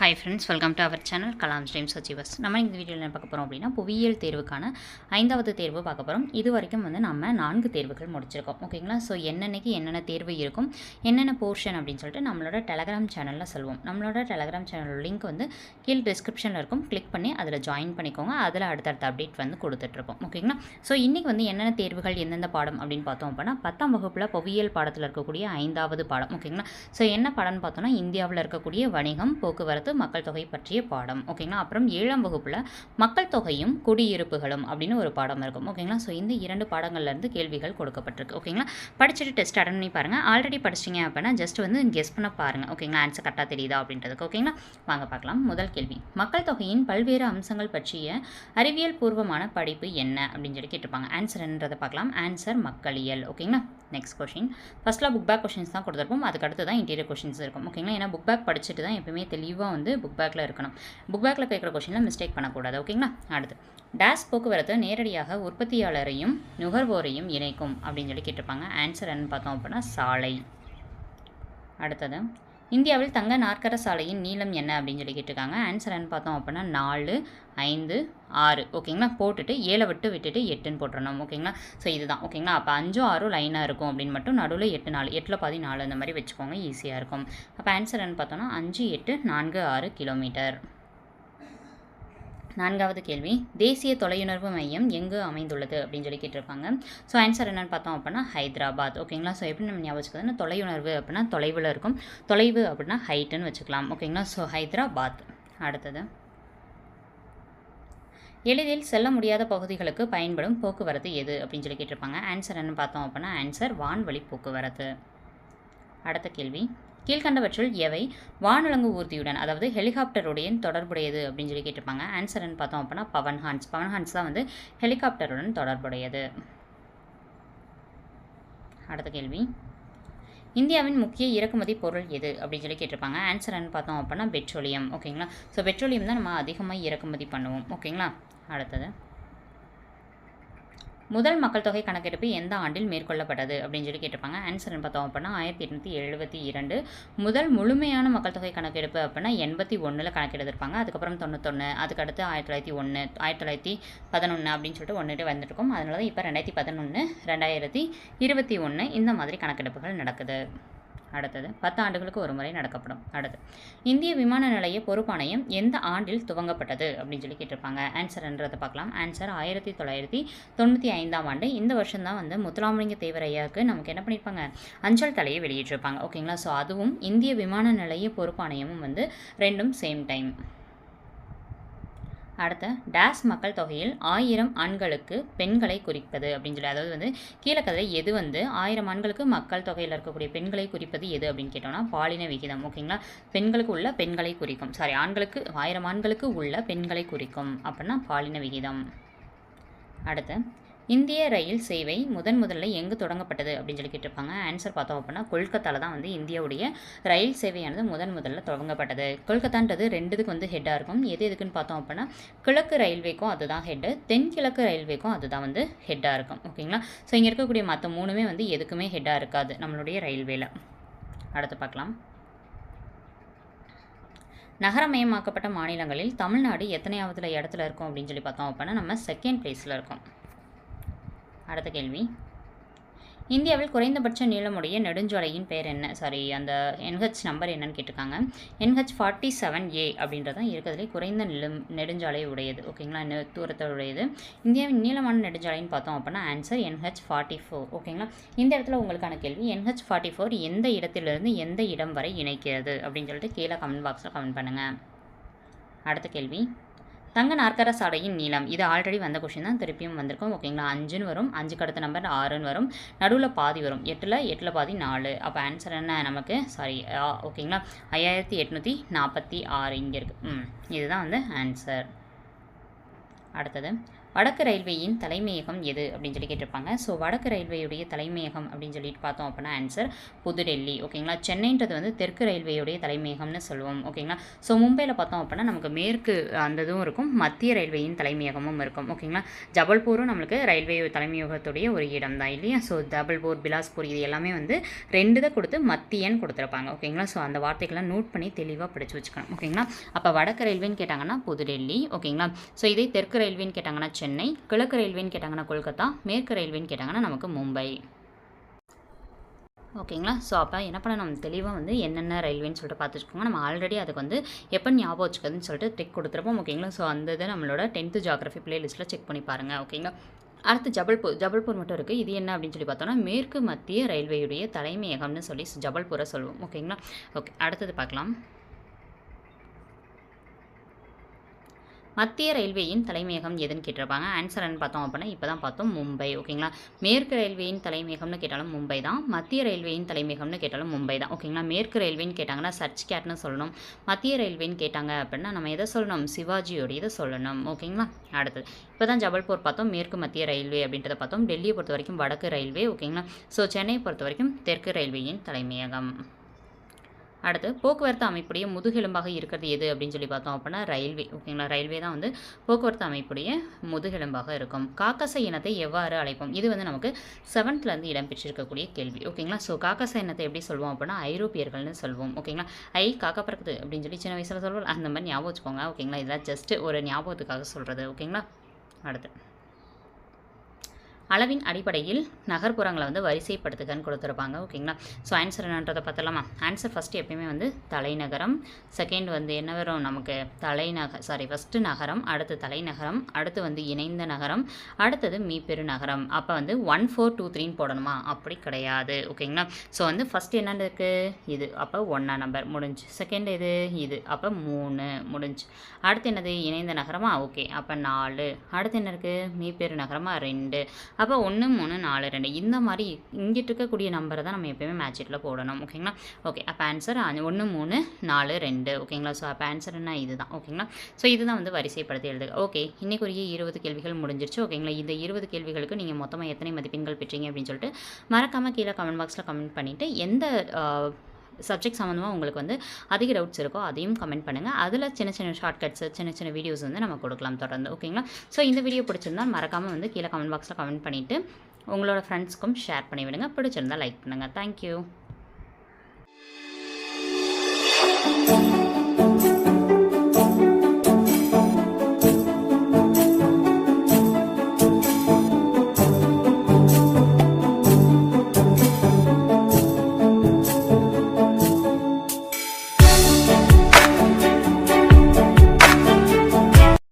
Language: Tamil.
Hi friends welcome to our channel Kalam streams achievers நம்ம இந்த வீடியோவில் என்ன பார்க்க போகிறோம் அப்படின்னா புவியியல் தேர்வுக்கான ஐந்தாவது தேர்வு பார்க்க போகிறோம் இது வரைக்கும் வந்து நம்ம நான்கு தேர்வுகள் முடிச்சிருக்கோம். ஓகேங்களா ஸோ என்னென்னக்கு என்னென்ன தேர்வு இருக்கும் என்னென்ன போர்ஷன் அப்படின்னு சொல்லிட்டு நம்மளோட டெலகிராம் சேனலில் சொல்லுவோம் நம்மளோட டெலகிராம் சேனலோட லிங்க் வந்து கீழ் டிஸ்கிரிப்ஷனில் இருக்கும். கிளிக் பண்ணி அதில் ஜாயின் பண்ணிக்கோங்க. அதில் அடுத்தடுத்த அப்டேட் வந்து கொடுத்துட்ருக்கோம் ஓகேங்களா ஸோ இன்றைக்கி வந்து என்னென்ன தேர்வுகள் எந்தெந்த பாடம் அப்படின்னு பார்த்தோம் அப்படின்னா பத்தாம் வகுப்பில் புவியியல் பாடத்தில் இருக்கக்கூடிய ஐந்தாவது பாடம். ஓகேங்களா ஸோ என்ன பாடம்னு பார்த்தோம்னா இந்தியாவில் இருக்கக்கூடிய வணிகம் போக்குவரத்து மக்கள் தொகை பற்றிய பாடம் ஓகேங்களா அப்புறம் ஏழாம் வகுப்பில் மக்கள் தொகையும் குடியிருப்புகளும் அப்படின்னு ஒரு பாடம் இருக்கும் ஓகேங்களா ஸோ இந்த இரண்டு பாடங்கள்லேருந்து கேள்விகள் கொடுக்கப்பட்டிருக்கு ஓகேங்களா படிச்சுட்டு டெஸ்ட் அட்டன் பண்ணி பாருங்கள் ஆல்ரெடி படிச்சிங்க அப்படின்னா ஜஸ்ட் வந்து கெஸ் பண்ண பாருங்கள் ஓகேங்களா ஆன்சர் கரெக்டாக தெரியுதா அப்படின்றதுக்கு ஓகேங்களா வாங்க பார்க்கலாம். முதல் கேள்வி. மக்கள் தொகையின் பல்வேறு அம்சங்கள் பற்றிய அறிவியல் பூர்வமான படிப்பு என்ன அப்படின்னு சொல்லி கேட்டிருப்பாங்க. என்னன்றதை பார்க்கலாம். ஆன்சர் மக்களியல் ஓகேங்களா நெக்ஸ்ட் கொஷின் ஃபஸ்ட்டில் புக் பேக் கொஷின்ஸ் தான் கொடுத்துருப்போம். அதுக்கடுத்து தான் இன்டீரியர் கொஷின்ஸ் இருக்கும். ஓகேங்களா ஏன்னா புக் பேக் படிச்சுட்டு தான் எப்பவுமே தெளிவாக வந்து புக் பேக்கில் இருக்கணும். புக் பேக்கில் கேட்குற கொஷினில் மிஸ்டேக் பண்ணக்கூடாது. ஓகேங்களா அடுத்து. டேஸ் போக்குவரத்து நேரடியாக உற்பத்தியாளரையும் நுகர்வோரையும் இணைக்கும் அப்படின்னு சொல்லி கேட்டிருப்பாங்க. ஆன்சர் என்னன்னு பார்த்தோம் அப்படின்னா சாலை. அடுத்தது. இந்தியாவில் தங்க நாற்கர சாலையின் நீளம் என்ன அப்படின்னு சொல்லி கேட்டிருக்காங்க. ஆன்சர் என்ன பார்த்தோம் அப்படின்னா நாலு ஐந்து ஆறு. ஓகேங்களா போட்டுட்டு ஏழை விட்டு விட்டுட்டு எட்டுன்னு போட்டுறணும். ஓகேங்களா ஸோ இதுதான். ஓகேங்களா அப்போ அஞ்சும் ஆறும் லைனாக இருக்கும் அப்படின்னு மட்டும் நடுவில் எட்டு நாலு. எட்டில் பதினாலு அந்த மாதிரி வச்சுக்கோங்க. ஈஸியாக இருக்கும். அப்போ ஆன்சர் என்ன பார்த்தோன்னா அஞ்சு எட்டு நான்கு ஆறு கிலோமீட்டர் நான்காவது கேள்வி. தேசிய தொலையுணர்வு மையம் எங்கு அமைந்துள்ளது? அப்படின்னு சொல்லி கேட்டிருப்பாங்க. ஸோ ஆன்சர் என்னென்னு பார்த்தோம் அப்படின்னா ஹைதராபாத். ஓகேங்களா ஸோ எப்படி நம்ம ஞாபகம் வச்சுக்கிறதுனா தொலையுணர்வு அப்படின்னா தொலைவில் இருக்கும். தொலைவு அப்படின்னா ஹைட்டுன்னு வச்சுக்கலாம். ஓகேங்களா ஸோ ஹைதராபாத். அடுத்தது. எளிதில் செல்ல முடியாத பகுதிகளுக்கு பயன்படும் போக்குவரத்து எது? அப்படின்னு சொல்லி கேட்டிருப்பாங்க. ஆன்சர் என்ன பார்த்தோம் அப்படின்னா ஆன்சர் வான்வழி போக்குவரத்து. அடுத்த கேள்வி. கீழ்கண்டவற்றில் எவை? வானொலங்கு ஊர்தியுடன் அதாவது ஹெலிகாப்டருடன் தொடர்புடையது அப்படின்னு சொல்லி கேட்டிருப்பாங்க. ஆன்சர்னு பார்த்தோம் அப்படின்னா பவன் ஹான்ஸ் பவன் ஹான்ஸ் தான் வந்து ஹெலிகாப்டருடன் தொடர்புடையது. அடுத்த கேள்வி. இந்தியாவின் முக்கிய இறக்குமதி பொருள் எது? அப்படின்னு சொல்லி கேட்டிருப்பாங்க. ஆன்சர்னு பார்த்தோம் அப்படின்னா பெட்ரோலியம் ஓகேங்களா ஸோ பெட்ரோலியம் தான் நம்ம அதிகமாக இறக்குமதி பண்ணுவோம். ஓகேங்களா அடுத்தது. முதல் மக்கள் தொகை கணக்கெடுப்பு எந்த ஆண்டில் மேற்கொள்ளப்பட்டது அப்படின்னு சொல்லி கேட்டிருப்பாங்க. ஆன்சர் பார்த்தோம் அப்படின்னா ஆயிரத்தி எட்நூற்றி எழுபத்தி இரண்டு. முதல் முழுமையான மக்கள் தொகை கணக்கெடுப்பு அப்படின்னா எண்பத்தி ஒன்றில் கணக்கெடுத்திருப்பாங்க. அதுக்கப்புறம் தொண்ணூத்தொன்று அதுக்கடுத்து ஆயிரத்தி தொள்ளாயிரத்தி ஒன்று ஆயிரத்தி தொள்ளாயிரத்தி பதினொன்று அப்படின்னு சொல்லிட்டு ஒன்றுட்டு வந்துட்டுருக்கோம் அதனால தான் இப்போ ரெண்டாயிரத்தி பதினொன்று ரெண்டாயிரத்தி இருபத்தி ஒன்று இந்த மாதிரி கணக்கெடுப்புகள் நடக்குது. அடுத்தது பத்து ஆண்டுகளுக்கு ஒரு முறை நடக்கப்படும். அடுத்து இந்திய விமான நிலைய பொறுப்பாணையம் எந்த ஆண்டில் துவங்கப்பட்டது அப்படின்னு சொல்லி கேட்டிருப்பாங்க. ஆன்சர்ன்றதை பார்க்கலாம். ஆன்சர் ஆயிரத்தி தொள்ளாயிரத்தி தொண்ணூற்றி ஐந்தாம் ஆண்டு இந்த வருஷம் தான் வந்து முத்துராமலிங்க தேவரையாவுக்கு நமக்கு என்ன பண்ணியிருப்பாங்க? அஞ்சல் தலையை வெளியிட்டிருப்பாங்க. ஓகேங்களா ஸோ அதுவும் இந்திய விமான நிலைய பொறுப்பாணையமும் வந்து ரெண்டும் சேம் டைம் அடுத்த டேஸ் மக்கள் தொகையில் ஆயிரம் ஆண்களுக்கு பெண்களை குறிப்பது அப்படின்னு சொல்லி அதாவது வந்து கீழக்கதை எது வந்து ஆயிரம் ஆண்களுக்கு மக்கள் தொகையில் இருக்கக்கூடிய பெண்களை குறிப்பது எது அப்படின்னு கேட்டோம்னா பாலின விகிதம் ஓகேங்களா? பெண்களுக்கு உள்ள பெண்களை குறிக்கும். சாரி ஆண்களுக்கு ஆயிரம் ஆண்களுக்கு உள்ள பெண்களை குறிக்கும். அப்படின்னா பாலின விகிதம். அடுத்து இந்திய ரயில் சேவை முதன் முதல்ல எங்கு தொடங்கப்பட்டது அப்படின்னு சொல்லி கேட்டிருப்பாங்க. ஆன்சர் பார்த்தோம் அப்படின்னா கொல்கத்தாவில் தான் வந்து இந்தியாவுடைய ரயில் சேவையானது முதன் முதல்ல தொடங்கப்பட்டது. கொல்கத்தான்றது ரெண்டுத்துக்கு வந்து ஹெட்டாக இருக்கும். எது எதுக்குன்னு பார்த்தோம் அப்படின்னா கிழக்கு ரயில்வேக்கும் அதுதான் ஹெட்டு தென்கிழக்கு ரயில்வேக்கும் அதுதான் வந்து ஹெட்டாக இருக்கும். ஓகேங்களா ஸோ இங்கே இருக்கக்கூடிய மற்ற மூணுமே வந்து எதுக்குமே ஹெட்டாக இருக்காது நம்மளுடைய ரயில்வேல. அடுத்து பார்க்கலாம். நகரமயமாக்கப்பட்ட மாநிலங்களில் தமிழ்நாடு எத்தனையாவதுல இடத்துல இருக்கும் அப்படின்னு சொல்லி பார்த்தோம் அப்படின்னா நம்ம செகண்ட் பிளேஸில் இருக்கோம். அடுத்த கேள்வி. இந்தியாவில் குறைந்தபட்ச நீளமுடைய நெடுஞ்சாலையின் பெயர் என்ன? சாரி அந்த என்ஹெச் நம்பர் என்னன்னு கேட்டிருக்காங்க. என்ஹெச் ஃபார்ட்டி செவன் ஏ அப்படின்றதான் இருக்கிறதுலே குறைந்த நிலம் நெடுஞ்சாலை உடையது. ஓகேங்களா நெ இந்தியாவின் நீளமான நெடுஞ்சாலைன்னு பார்த்தோம் அப்படின்னா ஆன்சர் என்ஹெச் ஃபார்ட்டி ஃபோர் ஓகேங்களா இந்த இடத்துல உங்களுக்கான கேள்வி என்ஹெச் ஃபார்ட்டி ஃபோர் எந்த இடத்திலிருந்து எந்த இடம் வரை இணைக்கிறது? அப்படின்னு சொல்லிட்டு கீழே கமெண்ட் பாக்ஸில் கமெண்ட் பண்ணுங்கள் அடுத்த கேள்வி. தங்க நாற்கர சாடையின் நீளம். இது ஆல்ரெடி வந்த கொஷின் தான். திருப்பியும் வந்திருக்கும். ஓகேங்களா அஞ்சுன்னு வரும். அஞ்சுக்கு அடுத்த நம்பர் ஆறுன்னு வரும். நடுவில் பாதி வரும். எட்டில் எட்டில் பாதி நாலு. அப்போ ஆன்சர் என்ன நமக்கு? சாரி ஓகேங்களா ஐயாயிரத்தி எட்நூற்றி நாற்பத்தி ஆறு இங்கே இருக்குது ம் இதுதான் வந்து ஆன்சர் அடுத்தது. வடக்கு ரயில்வேயின் தலைமையகம் எது அப்படின்னு சொல்லி கேட்டிருப்பாங்க. ஸோ வடக்கு ரயில்வேயுடைய தலைமையகம் அப்படின்னு சொல்லிட்டு பார்த்தோம் அப்படின்னா ஆன்சர் புதுடெல்லி. ஓகேங்களா சென்னைன்றது வந்து தெற்கு ரயில்வேயுடைய தலைமையகம்னு சொல்லுவோம். ஓகேங்களா ஸோ மும்பையில் பார்த்தோம் அப்படின்னா நமக்கு மேற்கு அந்த இதுவும் இருக்கும். மத்திய ரயில்வேயின் தலைமையகமும் இருக்கும். ஓகேங்களா ஜபல்பூரும் நம்மளுக்கு ரயில்வே தலைமையகத்துடைய ஒரு இடம் தான் இல்லையா? ஸோ ஜபல்பூர் பிலாஸ்பூர் இது எல்லாமே வந்து ரெண்டு தான் கொடுத்து மத்தியன்னு கொடுத்துருப்பாங்க. ஓகேங்களா ஸோ அந்த வார்த்தைகள்லாம் நோட் பண்ணி தெளிவாக படித்து வச்சுக்கணும். ஓகேங்களா அப்போ வடக்கு ரயில்வேன்னு கேட்டாங்கன்னா புதுடெல்லி. ஓகேங்களா ஸோ இதே தெற்கு ரயில்வேன்னு கேட்டாங்கன்னா சென்னை கிழக்கு ரயில்வேன்னு கேட்டாங்கன்னா கொல்கத்தா மேற்கு ரயில்வேன்னு கேட்டாங்கன்னா நமக்கு மும்பை. ஓகேங்களா? ஸோ அப்போ என்ன பண்ண நம்ம தெளிவாக வந்து என்னென்ன ரயில்வேன்னு சொல்லிட்டு பார்த்துருக்கோங்க நம்ம ஆல்ரெடி அதுக்கு வந்து எப்போ ஞாபகம் வச்சுக்கிறதுன்னு சொல்லிட்டு டெக் கொடுத்துருப்போம் ஓகேங்களா? ஸோ அந்த இதை நம்மளோட டென்த்து ஜாகிரஃபி பிளேலிஸ்ட்டில் செக் பண்ணி பாருங்கள் ஓகேங்களா? அடுத்து ஜபல்பூர் ஜபல்பூர் மட்டும் இருக்குது இது என்ன அப்படின்னு சொல்லி பார்த்தோம்னா மேற்கு மத்திய ரயில்வேயுடைய தலைமையகம்னு சொல்லி ஜபல்பூரை சொல்லுவோம் ஓகேங்களா? ஓகே அடுத்தது பார்க்கலாம். மத்திய ரயில்வேயின் தலைமையகம் எதுன்னு கேட்டிருப்பாங்க? ஆன்சர் என்ன பார்த்தோம் அப்படின்னா இப்போ தான் பார்த்தோம் மும்பை. ஓகேங்களா மேற்கு ரயில்வேயின் தலைமையகம்னு கேட்டாலும் மும்பை தான். மத்திய ரயில்வேயின் தலைமையகம்னு கேட்டாலும் மும்பை தான். ஓகேங்களா மேற்கு ரயில்வேன்னு கேட்டாங்கன்னா சர்ச் கேட்னு சொல்லணும். மத்திய ரயில்வேன்னு கேட்டாங்க அப்படின்னா நம்ம எதை சொல்லணும்? சிவாஜியோட இதை சொல்லணும். ஓகேங்களா அடுத்தது. இப்போ தான் ஜபல்பூர் பார்த்தோம் மேற்கு மத்திய ரயில்வே அப்படின்றத பார்த்தோம். டெல்லியை பொறுத்த வரைக்கும் வடக்கு ரயில்வே ஓகேங்களா ஸோ சென்னையை பொறுத்த வரைக்கும் தெற்கு ரயில்வேயின் தலைமையகம். அடுத்து போக்குவரத்து அமைப்புடைய முதுகெலும்பாக இருக்கிறது எது அப்படின்னு சொல்லி பார்த்தோம் அப்படின்னா ரயில்வே. ஓகேங்களா ரயில்வே தான் வந்து போக்குவரத்து அமைப்புடைய முதுகெலும்பாக இருக்கும். காக்கச இனத்தை எவ்வாறு அழைப்போம்? இது வந்து நமக்கு செவன்த்லேருந்து இடம்பெற்றிருக்கக்கூடிய கேள்வி. ஓகேங்களா ஸோ காக்கச இனத்தை எப்படி சொல்லுவோம் அப்படின்னா ஐரோப்பியர்கள்னு சொல்லுவோம் ஓகேங்களா ஐ காக்கா பறக்குது அப்படின்னு சொல்லி சின்ன வயசில் சொல்லுவோம் அந்த மாதிரி ஞாபகம் வச்சுக்கோங்க. ஓகேங்களா இதெல்லாம் ஜஸ்ட் ஒரு ஞாபகத்துக்காக சொல்கிறது ஓகேங்களா அடுத்து. அளவின் அடிப்படையில் நகர்ப்புறங்களை வந்து வரிசைப்படுத்துகன்னு கொடுத்துருப்பாங்க ஓகேங்களா? ஸோ ஆன்சர் என்னன்றதை பார்த்தலாமா ஆன்சர் ஃபஸ்ட்டு எப்பயுமே வந்து தலைநகரம். செகண்ட் வந்து என்ன வரும்? நமக்கு தலைநகர் சாரி ஃபஸ்ட்டு நகரம் அடுத்து தலைநகரம் அடுத்து வந்து இணைந்த நகரம் அடுத்தது மீப்பெரு நகரம். அப்போ வந்து ஒன் ஃபோர் டூ த்ரீன்னு போடணுமா? அப்படி கிடையாது ஓகேங்களா? ஸோ வந்து ஃபஸ்ட் என்ன இருக்குது இது. அப்போ ஒன்றா நம்பர் முடிஞ்சு. செகண்ட் இது இது. அப்போ மூணு. முடிஞ்சு. அடுத்து என்னது? இணைந்த நகரமா? ஓகே. அப்போ நாலு. அடுத்து என்ன இருக்குது மீப்பெரு நகரமாக ரெண்டு. அப்போ ஒன்று மூணு நாலு ரெண்டு. இந்த மாதிரி இங்கிட்டு இருக்கக்கூடிய நம்பரை தான் நம்ம எப்பயுமே மேட்சிட்டில் போடணும். ஓகேங்களா ஓகே அப்போ ஆன்சர் ஒன்று மூணு நாலு ரெண்டு. ஓகேங்களா ஸோ அப்போ ஆன்சர் என்ன இதுதான். ஓகேங்களா ஸோ இதுதான் வந்து வரிசைப்படுத்தி எழுதுக. ஓகே இன்னைக்குரிய இருபது கேள்விகள் முடிஞ்சிருச்சு. ஓகேங்களா இந்த இருபது கேள்விகளுக்கு நீங்கள் மொத்தமாக எத்தனை மதிப்பெண்கள் பெற்றீங்க அப்படின்னு சொல்லிட்டு மறக்காமல் கீழே கமெண்ட் பாக்ஸில் கமெண்ட் பண்ணிவிட்டு எந்த சப்ஜெக்ட் சம்மந்தமாக உங்களுக்கு வந்து அதிக டவுட்ஸ் இருக்கோ அதையும் கமெண்ட் பண்ணுங்கள் அதில் சின்ன சின்ன ஷார்ட்கட்ஸ் சின்ன சின்ன வீடியோஸ் வந்து நம்ம கொடுக்கலாம் தொடர்ந்து ஓகேங்களா ஸோ இந்த வீடியோ பிடிச்சிருந்தால் மறக்காமல் வந்து கீழே கமெண்ட் பாக்ஸில் கமெண்ட் பண்ணிவிட்டு உங்களோட ஃப்ரெண்ட்ஸ்க்கும் ஷேர் பண்ணி விடுங்க பிடிச்சிருந்தால் லைக் பண்ணுங்கள் தேங்க்யூ